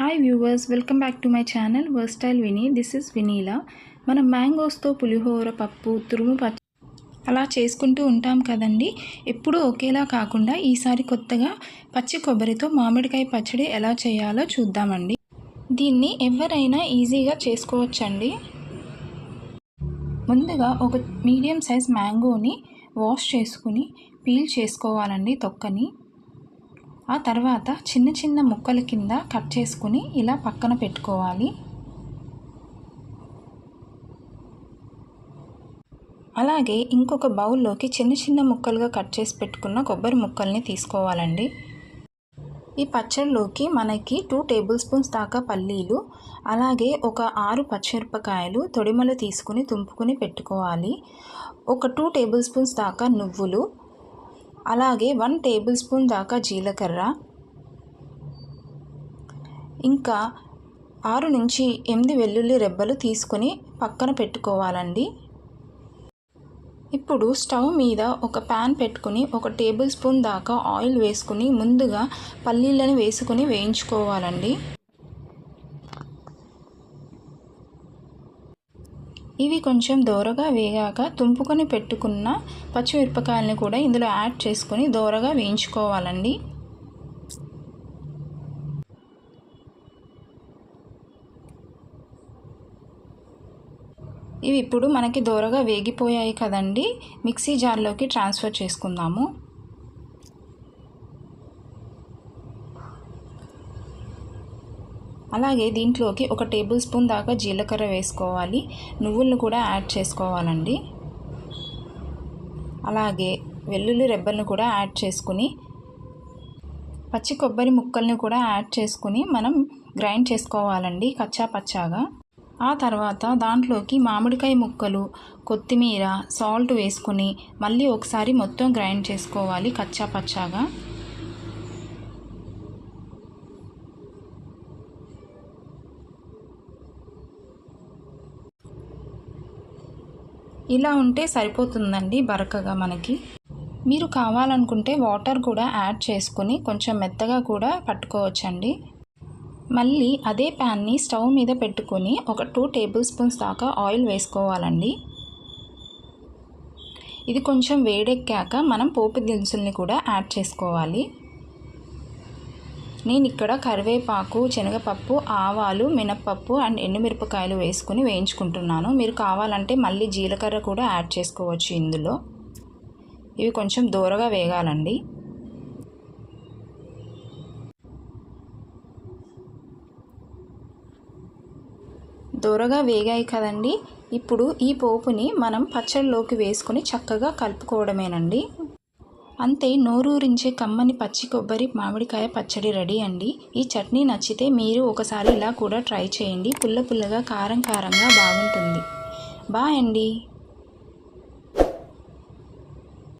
Hi viewers welcome back to my channel versatile Vini this is Vinila మనం మ్యాంగోస్తో పులిహోర పప్పు తురుము పచ్చ అలా చేసుకుంటూ ఉంటాం కదండి. ఎప్పుడూ ఒకేలా కాకుండా ఈసారి కొత్తగా పచ్చి కొబ్బరితో మామిడికాయ పచ్చడి ఎలా చేయాలో చూద్దామండి. దీన్ని ఎవరైనా ఈజీగా చేసుకోవచ్చండి. ముందుగా ఒక మీడియం సైజ్ మ్యాంగోని వాష్ చేసుకుని పీల్ చేసుకోవాలండి తొక్కని. ఆ తర్వాత చిన్న చిన్న ముక్కల కింద కట్ చేసుకుని ఇలా పక్కన పెట్టుకోవాలి. అలాగే ఇంకొక బౌల్లోకి చిన్న చిన్న ముక్కలుగా కట్ చేసి పెట్టుకున్న కొబ్బరి ముక్కల్ని తీసుకోవాలండి. ఈ పచ్చడిలోకి మనకి టూ టేబుల్ స్పూన్స్ దాకా పల్లీలు అలాగే ఒక ఆరు పచ్చిమిరపకాయలు తొడిమలు తీసుకుని తుంపుకుని పెట్టుకోవాలి. ఒక టూ టేబుల్ స్పూన్స్ దాకా నువ్వులు అలాగే వన్ టేబుల్ స్పూన్ దాకా జీలకర్ర ఇంకా ఆరు నుంచి ఎనిమిది వెల్లుల్లి రెబ్బలు తీసుకొని పక్కన పెట్టుకోవాలండి. ఇప్పుడు స్టవ్ మీద ఒక ప్యాన్ పెట్టుకుని ఒక టేబుల్ స్పూన్ దాకా ఆయిల్ వేసుకుని ముందుగా పల్లీలను వేసుకుని వేయించుకోవాలండి. ఇవి కొంచెం దోరగా వేగాక తుంపుకొని పెట్టుకున్న పచ్చిమిరపకాయలని కూడా ఇందులో యాడ్ చేసుకొని దోరగా వేయించుకోవాలండి. ఇవి ఇప్పుడు మనకి దోరగా వేగిపోయాయి కదండి. మిక్సీ జార్లోకి ట్రాన్స్ఫర్ చేసుకుందాము. అలాగే దీంట్లోకి ఒక టేబుల్ స్పూన్ దాకా జీలకర్ర వేసుకోవాలి. నువ్వులను కూడా యాడ్ చేసుకోవాలండి. అలాగే వెల్లుల్లి రెబ్బలను కూడా యాడ్ చేసుకుని పచ్చి కొబ్బరి ముక్కల్ని కూడా యాడ్ చేసుకుని మనం గ్రైండ్ చేసుకోవాలండి కచ్చా పచ్చాగా. ఆ తర్వాత దాంట్లోకి మామిడికాయ ముక్కలు కొత్తిమీర సాల్ట్ వేసుకుని మళ్ళీ ఒకసారి మొత్తం గ్రైండ్ చేసుకోవాలి కచ్చా పచ్చాగా. ఇలా ఉంటే సరిపోతుందండి బరకగా మనకి. మీరు కావాలనుకుంటే వాటర్ కూడా యాడ్ చేసుకుని కొంచెం మెత్తగా కూడా పట్టుకోవచ్చండి. మళ్ళీ అదే ప్యాన్ని స్టవ్ మీద పెట్టుకొని ఒక టూ టేబుల్ స్పూన్స్ దాకా ఆయిల్ వేసుకోవాలండి. ఇది కొంచెం వేడెక్కాక మనం పోపు దినుసుల్ని కూడా యాడ్ చేసుకోవాలి. నేను ఇక్కడ కరివేపాకు శనగపప్పు ఆవాలు మినప్పప్పు అండ్ ఎండుమిరపకాయలు వేసుకుని వేయించుకుంటున్నాను. మీరు కావాలంటే మళ్ళీ జీలకర్ర కూడా యాడ్ చేసుకోవచ్చు ఇందులో. ఇవి కొంచెం దూరగా వేగాలండి. దూరగా వేగాయి కదండి. ఇప్పుడు ఈ పోపుని మనం పచ్చడిలోకి వేసుకుని చక్కగా కలుపుకోవడమేనండి. అంతే నోరూరించే కమ్మని పచ్చి కొబ్బరి మామిడికాయ పచ్చడి రెడీ అండి. ఈ చట్నీ నచ్చితే మీరు ఒకసారి ఇలా కూడా ట్రై చేయండి. పుల్ల పుల్లగా కారం కారంగా బాగుంటుంది. బాయ్ అండి.